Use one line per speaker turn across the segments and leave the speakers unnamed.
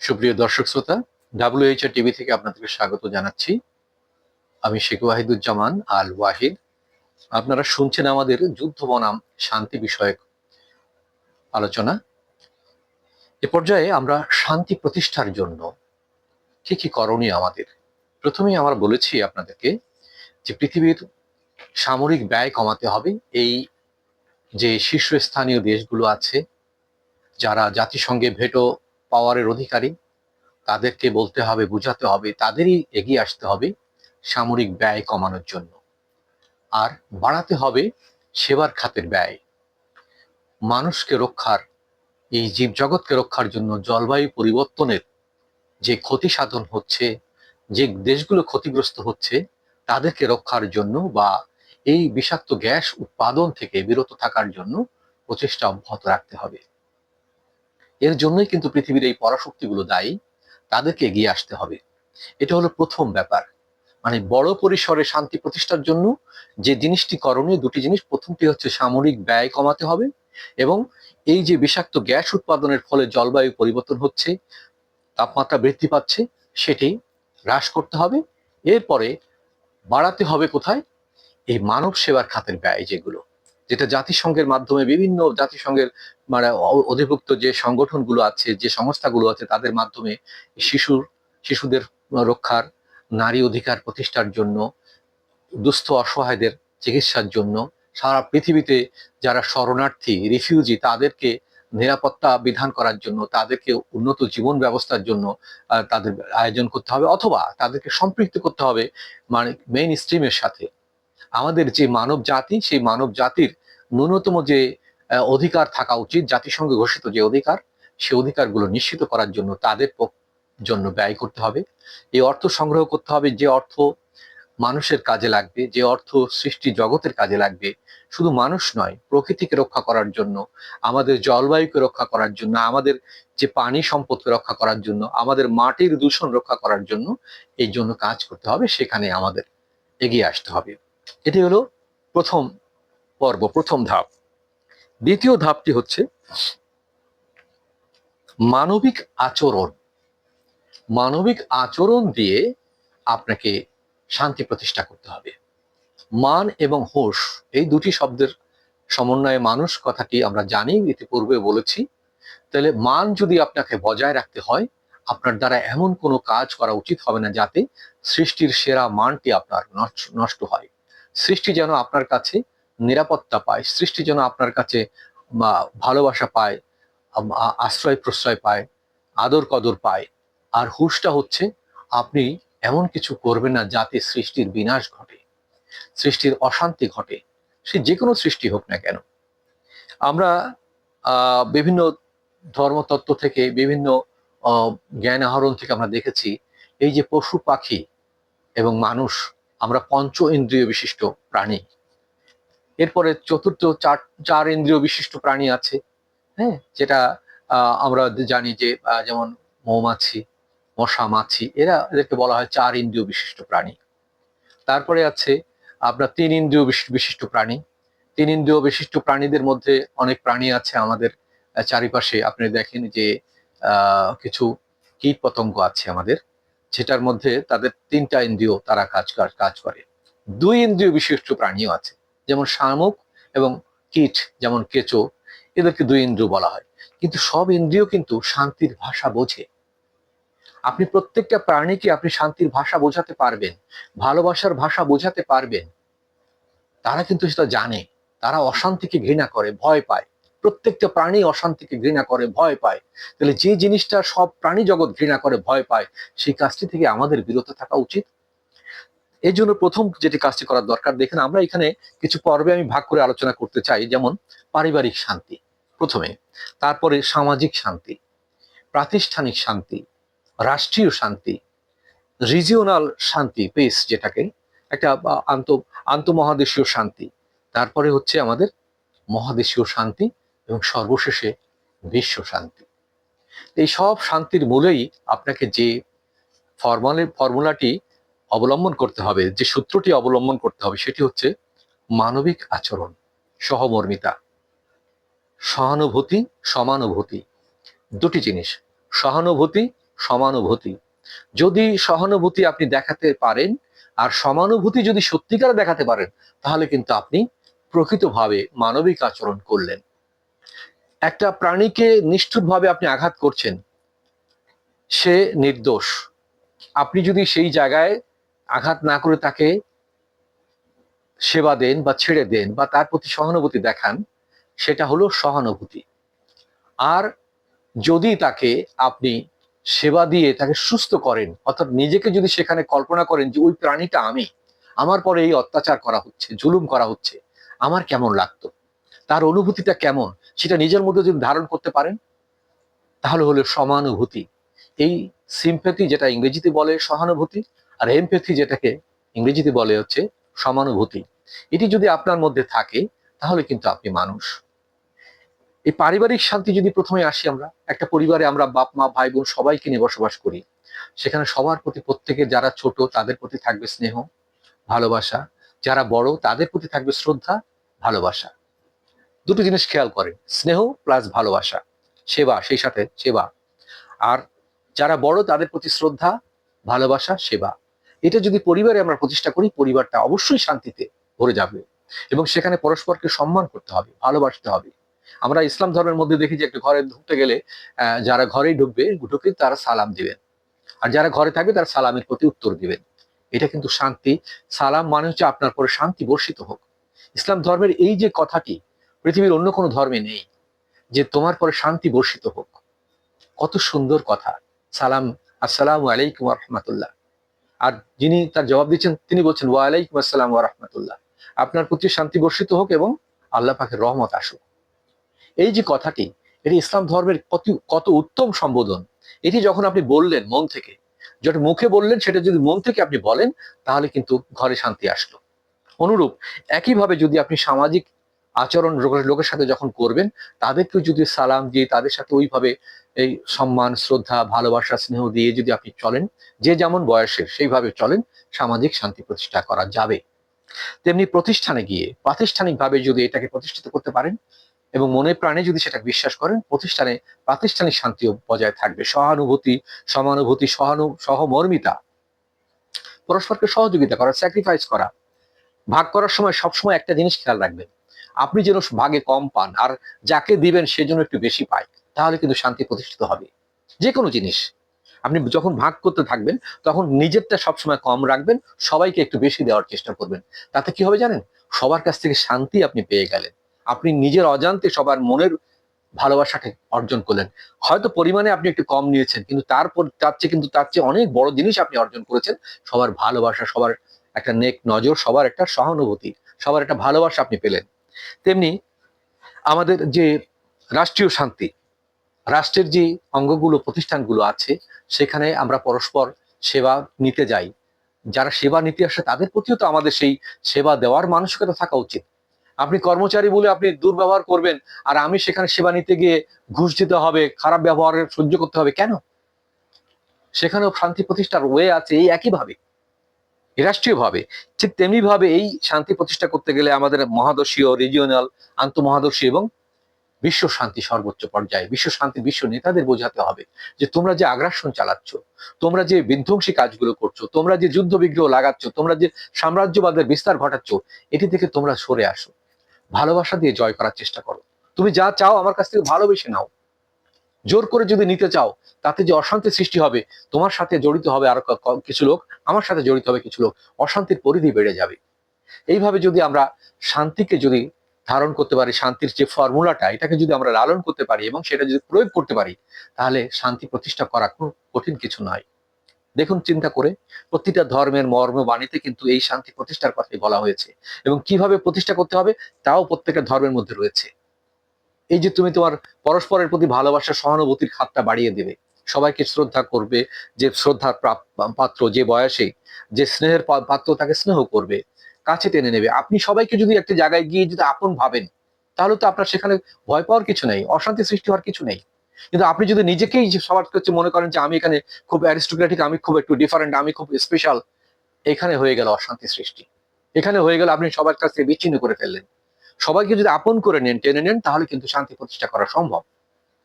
সুপ্রিয় দর্শক শ্রোতা ডাব্লিউএইচআর টিভি থেকে আপনাদেরকে স্বাগত জানাচ্ছি। আমি শেখ ওয়াহিদুজ্জামান আল ওয়াহিদ। আপনারা শুনছেন আমাদের যুদ্ধ বনাম শান্তি বিষয়ক আলোচনা। এ পর্যায়ে আমরা শান্তি প্রতিষ্ঠার জন্য কি কি করণীয় আমাদের? প্রথমেই আমরা বলেছি আপনাদেরকে যে পৃথিবীর সামরিক ব্যয় কমাতে হবে। এই যে শীর্ষস্থানীয় দেশগুলো আছে, যারা জাতিসংঘে ভেটো পাওয়ারের অধিকারী। তাদেরকে বলতে হবে, বুঝাতে হবে, তাদেরই এগিয়ে আসতে হবে সামরিক ব্যয় কমানোর জন্য। আর বাড়াতে হবে সেবার খাতের ব্যয়। মানুষকে রক্ষার, এই জীবজগৎকে রক্ষার জন্য জলবায়ু পরিবর্তনের যে ক্ষতি সাধন হচ্ছে, যে দেশগুলো ক্ষতিগ্রস্ত হচ্ছে, তাদেরকে রক্ষার জন্য বা এই বিষাক্ত গ্যাস উৎপাদন থেকে বিরত থাকার জন্য প্রচেষ্টা অব্যাহত রাখতে হবে। এর জন্যই কিন্তু পৃথিবীর এই পরাশক্তিগুলো দায়ী, তাদেরকে এগিয়ে আসতে হবে। এটা হলো প্রথম ব্যাপার। মানে বড় পরিসরে শান্তি প্রতিষ্ঠার জন্য যে জিনিসটি করণীয় দুটি জিনিস, প্রথমটি হচ্ছে সামরিক ব্যয় কমাতে হবে এবং এই যে বিষাক্ত গ্যাস উৎপাদনের ফলে জলবায়ু পরিবর্তন হচ্ছে, তাপমাত্রা বৃদ্ধি পাচ্ছে, সেটি হ্রাস করতে হবে। এরপরে বাড়াতে হবে কোথায়? এই মানব সেবার খাতের ব্যয় যেগুলো। যেটা জাতিসংঘের মাধ্যমে বিভিন্ন জাতিসংঘের মানে অধিভুক্ত যে সংগঠনগুলো আছে, যে সংস্থাগুলো আছে, তাদের মাধ্যমে শিশুর, শিশুদের রক্ষার, নারী অধিকার প্রতিষ্ঠার জন্য, দুস্থ অসহায়দের চিকিৎসার জন্য, সারা পৃথিবীতে যারা শরণার্থী, রিফিউজি, তাদেরকে নিরাপত্তা বিধান করার জন্য, তাদেরকে উন্নত জীবন ব্যবস্থার জন্য তাদের আয়োজন করতে হবে অথবা তাদেরকে সম্পৃক্ত করতে হবে মানে মেইন স্ট্রিমের সাথে। আমাদের যে মানব জাতি সেই মানব জাতির ন্যূনতম যে অধিকার থাকা উচিত, জাতিসংঘ ঘোষিত যে অধিকার, সে অধিকারগুলো নিশ্চিত করার জন্য তাদের জন্য ব্যয় করতে হবে। এই অর্থ সংগ্রহ করতে হবে, যে অর্থ মানুষের কাজে লাগবে, যে অর্থ সৃষ্টি জগতের কাজে লাগবে, শুধু মানুষ নয়, প্রকৃতিকে রক্ষা করার জন্য, আমাদের জলবায়ুকে রক্ষা করার জন্য, আমাদের যে পানি সম্পদকে রক্ষা করার জন্য, আমাদের মাটির দূষণ রক্ষা করার জন্য এই জন্য কাজ করতে হবে, সেখানে আমাদের এগিয়ে আসতে হবে। এটি হলো প্রথম পর্ব প্রথম ধাপ। দ্বিতীয় ধাপটি হচ্ছে মানবিক আচরণ। মানবিক আচরণ দিয়ে আপনাকে শান্তি প্রতিষ্ঠা করতে হবে। মান এবং হোশ, এই দুটি শব্দের সমন্বয়ে মানুষ কথাটি আমরা জানি, ইতিপূর্বে বলেছি। তাহলে মান যদি আপনাকে বজায় রাখতে হয়, আপনার দ্বারা এমন কোনো কাজ করা উচিত হবে না যাতে সৃষ্টির সেরা মানটি আপনার নষ্ট হয়। সৃষ্টি যেন আপনার কাছে নিরাপত্তা পায়, সৃষ্টি যেন আপনার কাছে ভালোবাসা পায় আশ্রয় প্রশ্রয় পায়, আদর কদর পায়। আর হুশটা হচ্ছে, আপনি এমন কিছু করবেন না যাতে সৃষ্টির বিনাশ ঘটে, সৃষ্টির অশান্তি ঘটে, সে যে কোনো সৃষ্টি হোক না কেন। আমরা বিভিন্ন ধর্মতত্ত্ব থেকে, বিভিন্ন জ্ঞান আহরণ থেকে আমরা দেখেছি, এই যে পশু পাখি এবং মানুষ, আমরা পঞ্চ ইন্দ্রিয় বিশিষ্ট প্রাণী এরপরে চতুর্থ চার চার ইন্দ্রিয় বিশিষ্ট প্রাণী আছে হ্যাঁ? যেটা আমরা জানি যে যেমন মৌমাছি, মশা, মাছি, এরা এদেরকে বলা হয় চার ইন্দ্রিয় বিশিষ্ট প্রাণী। তারপরে আছে আপনার তিন ইন্দ্রিয় বিশিষ্ট প্রাণী। তিন ইন্দ্রিয় বিশিষ্ট প্রাণীদের মধ্যে অনেক প্রাণী আছে আমাদের চারিপাশে। আপনি দেখেন যে কিছু কীট পতঙ্গ আছে আমাদের, যেটার মধ্যে তাদের তিনটা ইন্দ্রিয় তারা কাজ কাজ করে। দুই ইন্দ্রিয় বিশিষ্ট প্রাণীও আছে। যেমন শামুক এবং কীট যেমন কেঁচো, এদেরকে দুই ইন্দ্রিয় বলা হয়। কিন্তু সব ইন্দ্রিয় কিন্তু শান্তির ভাষা বোঝে। আপনি প্রত্যেকটা প্রাণীকে আপনি শান্তির ভাষা বোঝাতে পারবেন, ভালোবাসার ভাষা বোঝাতে পারবেন। তারা কিন্তু সেটা জানে। তারা অশান্তিকে ঘৃণা করে, ভয় পায়। প্রত্যেকটা প্রাণী অশান্তিকে ঘৃণা করে, ভয় পায়। তাহলে যে জিনিসটা সব প্রাণী জগৎ ঘৃণা করে, ভয় পায়, সেই কাজটি থেকে আমাদের বিরত থাকা উচিত। এই জন্য প্রথম যেটি কাজটি করার দরকার, দেখেন আমরা এখানে কিছু পর্বে আমি ভাগ করে আলোচনা করতে চাই, যেমন পারিবারিক শান্তি প্রথমে, তারপরে সামাজিক শান্তি, প্রাতিষ্ঠানিক শান্তি, রাষ্ট্রীয় শান্তি রিজিওনাল শান্তি পেস যেটাকে, একটা আন্ত, আন্তমহাদেশীয় শান্তি, তারপরে হচ্ছে আমাদের মহাদেশীয় শান্তি এবং সর্বশেষে বিশ্ব শান্তি। এই সব শান্তির মূলেই আপনাকে যে ফর্মালের ফর্মুলাটি অবলম্বন করতে হবে, যে সূত্রটি অবলম্বন করতে হবে সেটি হচ্ছে মানবিক আচরণ, সহমর্মিতা, সহানুভূতি, সমানুভূতি। দুটি জিনিস, সহানুভূতি, সমানুভূতি। যদি সহানুভূতি আপনি দেখাতে পারেন আর সমানুভূতি যদি সত্যিকার দেখাতে পারেন, তাহলে কিন্তু আপনি প্রকৃতভাবে মানবিক আচরণ করলেন। একটা প্রাণীকে নিষ্ঠুরভাবে আপনি আঘাত করছেন, সে নির্দোষ। আপনি যদি সেই জায়গায় আঘাত না করে তাকে সেবা দেন বা ছেড়ে দেন বা তার প্রতি সহানুভূতি দেখান, সেটা হলো সহানুভূতি। আর যদি তাকে আপনি সেবা দিয়ে তাকে সুস্থ করেন, অর্থাৎ নিজেকে যদি সেখানে কল্পনা করেন যে, ওই প্রাণীটা আমি, আমার পরে এই অত্যাচার করা হচ্ছে, জুলুম করা হচ্ছে, আমার কেমন লাগতো? তার অনুভূতিটা কেমন? সেটা নিজের মধ্যে যদি ধারণ করতে পারেন, তাহলে হলো সমানুভূতি। এই সিম্পেথি যেটা ইংরেজিতে বলে সহানুভূতি আর এমপেথি যেটাকে ইংরেজিতে বলে হচ্ছে সমানুভূতি। এটি যদি আপনার মধ্যে থাকে, তাহলে কিন্তু আপনি মানুষ। এই পারিবারিক শান্তি যদি প্রথমে আসি আমরা, একটা পরিবারে আমরা বাপ, মা, ভাই, বোন সবাইকে নিয়ে বসবাস করি, সেখানে সবার প্রতি প্রত্যেকের যারা ছোট, তাদের প্রতি থাকবে স্নেহ, ভালোবাসা। যারা বড়, তাদের প্রতি থাকবে শ্রদ্ধা, ভালোবাসা। দুটো জিনিস খেয়াল করেন, স্নেহ প্লাস ভালোবাসা। সেবা, সেই সাথে সেবা। আর যারা বড়, তাদের প্রতি শ্রদ্ধা, ভালোবাসা, সেবা। এটা যদি পরিবারে আমরা প্রতিষ্ঠা করি, পরিবারটা অবশ্যই শান্তিতে ভরে যাবে এবং সেখানে পরস্পরকে সম্মান করতে হবে, ভালোবাসতে হবে। আমরা ইসলাম ধর্মের মধ্যে দেখি যে একটা ঘরে ঢুকতে গেলে যারা ঘরেই ঢুকবে, ঢুকে তারা সালাম দিবেন। আর যারা ঘরে থাকবে, তারা সালামের প্রতি উত্তর দিবেন। এটা কিন্তু শান্তি। সালাম মানে হচ্ছে আপনার পরে শান্তি বর্ষিত হোক। ইসলাম ধর্মের এই যে কথাটি, পৃথিবীর অন্য কোনো ধর্মে নেই যে তোমার পরে শান্তি বর্ষিত হোক। কত সুন্দর কথা। সালাম, আসসালামু আলাইকুম রহমতুল্লাহ। আর যিনি তার জবাব দিচ্ছেন, তিনি বলছেন, ওয়ালাইকুম আসসালাম রহমতুল্লাহ। আপনার প্রতি শান্তি বর্ষিত হোক এবং আল্লাহ পাকের রহমত আসুক। এই যে কথাটি, এটি ইসলাম ধর্মের কত কত উত্তম সম্বোধন। এটি যখন আপনি বললেন মন থেকে যেটা মুখে বললেন, সেটা যদি মন থেকে আপনি বলেন, তাহলে কিন্তু ঘরে শান্তি আসলো। অনুরূপ, একইভাবে যদি আপনি সামাজিক আচরণ লোকের সাথে যখন করবেন তাদেরকে যদি সালাম দিয়ে তাদের সাথে ওইভাবে এই সম্মান, শ্রদ্ধা, ভালোবাসা, স্নেহ দিয়ে যদি আপনি চলেন, যে যেমন বয়সের সেইভাবে চলেন, সামাজিক শান্তি প্রতিষ্ঠা করা যাবে। তেমনি প্রতিষ্ঠানে গিয়ে, প্রাতিষ্ঠানিকভাবে যদি এটাকে প্রতিষ্ঠিত করতে পারেন এবং মনে প্রাণে যদি সেটা বিশ্বাস করেন, প্রতিষ্ঠানে প্রাতিষ্ঠানিক শান্তিও বজায় থাকবে। সহানুভূতি, সমানুভূতি, সহানু, সহমর্মিতা, পরস্পরকে সহযোগিতা করা স্যাক্রিফাইস করা, ভাগ করার সময় সবসময় একটা জিনিস খেয়াল রাখবেন। আপনি যেন ভাগে কম পান, আর যাকে দিবেন সে যেন একটু বেশি পায়। তাহলে কিন্তু শান্তি প্রতিষ্ঠিত হবে। যে কোনো জিনিস। আপনি যখন ভাগ করতে থাকবেন, তখন নিজেরটা সবসময় কম রাখবেন, সবাইকে একটু বেশি দেওয়ার চেষ্টা করবেন। তাতে কি হবে জানেন? সবার কাছ থেকে শান্তি আপনি পেয়ে গেলেন। আপনি নিজের অজান্তে সবার মনের ভালোবাসাকে অর্জন করলেন। হয়তো পরিমাণে আপনি একটু কম নিয়েছেন, কিন্তু তারপর তার চেয়ে কিন্তু তার চেয়ে অনেক বড় জিনিস আপনি অর্জন করেছেন। সবার ভালোবাসা, সবার একটা নেক নজর, সবার একটা সহানুভূতি, সবার একটা ভালোবাসা আপনি পেলেন। তেমনি আমাদের যে রাষ্ট্রীয় শান্তি রাষ্ট্রের যে অঙ্গগুলো, প্রতিষ্ঠানগুলো আছে, সেখানে আমরা পরস্পর সেবা নিতে যাই। যারা সেবা নিতে আসে, তাদের প্রতিও তো আমাদের সেই সেবা দেওয়ার মানসিকতা থাকা উচিত। আপনি কর্মচারী বলে আপনি দুর্ব্যবহার করবেন, আর আমি সেখানে সেবা নিতে গিয়ে ঘুষ দিতে হবে, খারাপ ব্যবহারের সহ্য করতে হবে, কেন? সেখানেও শান্তি প্রতিষ্ঠার ওয়ে আছে এই একইভাবে। রাষ্ট্রীয়ভাবে। ঠিক তেমনি ভাবে এই শান্তি প্রতিষ্ঠা করতে গেলে আমাদের মহাদেশীয় রিজিওনাল আন্তঃমহাদেশীয় এবং বিশ্ব শান্তি সর্বোচ্চ পর্যায়ে, বিশ্ব শান্তি, বিশ্ব নেতাদের বোঝাতে হবে যে তোমরা যে আগ্রাসন চালাচ্ছ, তোমরা যে বিধ্বংসী কাজগুলো করছ, তোমরা যে যুদ্ধ বিগ্রহ লাগাচ্ছ, তোমরা যে সাম্রাজ্যবাদের বিস্তার ঘটাচ্ছ, এটি থেকে তোমরা সরে আসো। ভালোবাসা দিয়ে জয় করার চেষ্টা করো। তুমি যা চাও আমার কাছ থেকে ভালোবেসে নাও। জোর করে যদি নিতে চাও, তাতে যে অশান্তি সৃষ্টি হবে, তোমার সাথে জড়িত হবে আরও কিছু লোক, আমার সাথে জড়িত হবে কিছু লোক, অশান্তির পরিধি বেড়ে যাবে। এইভাবে যদি আমরা শান্তিকে যদি ধারণ করতে পারি, শান্তির যে ফর্মুলাটা এটাকে যদি আমরা লালন করতে পারি এবং সেটা যদি প্রয়োগ করতে পারি, তাহলে শান্তি প্রতিষ্ঠা করা কোনো কঠিন কিছু নয়। দেখুন, চিন্তা করে, প্রতিটা ধর্মের মর্ম বাণীতে কিন্তু এই শান্তি প্রতিষ্ঠার কথাই বলা হয়েছে। এবং কীভাবে প্রতিষ্ঠা করতে হবে, তাও প্রত্যেকটা ধর্মের মধ্যে রয়েছে। এই যে তুমি তোমার পরস্পরের প্রতি ভালোবাসা সহানুভূতির খাতটা বাড়িয়ে দেবে। সবাইকে শ্রদ্ধা করবে, যে শ্রদ্ধার পাত্র যে বয়সে, যে স্নেহের পাত্র তাকে স্নেহ করবে। কাছে টেনে নেবে। আপনি সবাইকে যদি একটা জায়গায় গিয়ে যদি আপন ভাবেন, তাহলে তো আপনার সেখানে ভয় পাওয়ার কিছু নেই, অশান্তি সৃষ্টি হওয়ার কিছু নেই। কিন্তু আপনি যদি নিজেকেই সবার কাছে মনে করেন যে আমি এখানে খুব অ্যারিস্টোক্রেটিক আমি খুব একটু ডিফারেন্ট আমি খুব স্পেশাল এখানে হয়ে গেল অশান্তি সৃষ্টি। এখানে হয়ে গেল আপনি সবার কাছ থেকে বিচ্ছিন্ন করে ফেললেন। সবাইকে যদি আপন করে নেন, টেনে নেন, তাহলে কিন্তু শান্তি প্রতিষ্ঠা করা সম্ভব।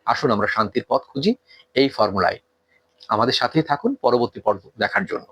আসুন আমরা শান্তির পথ খুঁজি, এই ফর্মুলায়। আমাদের সাথেই থাকুন, পরবর্তী পর্ব দেখার জন্য।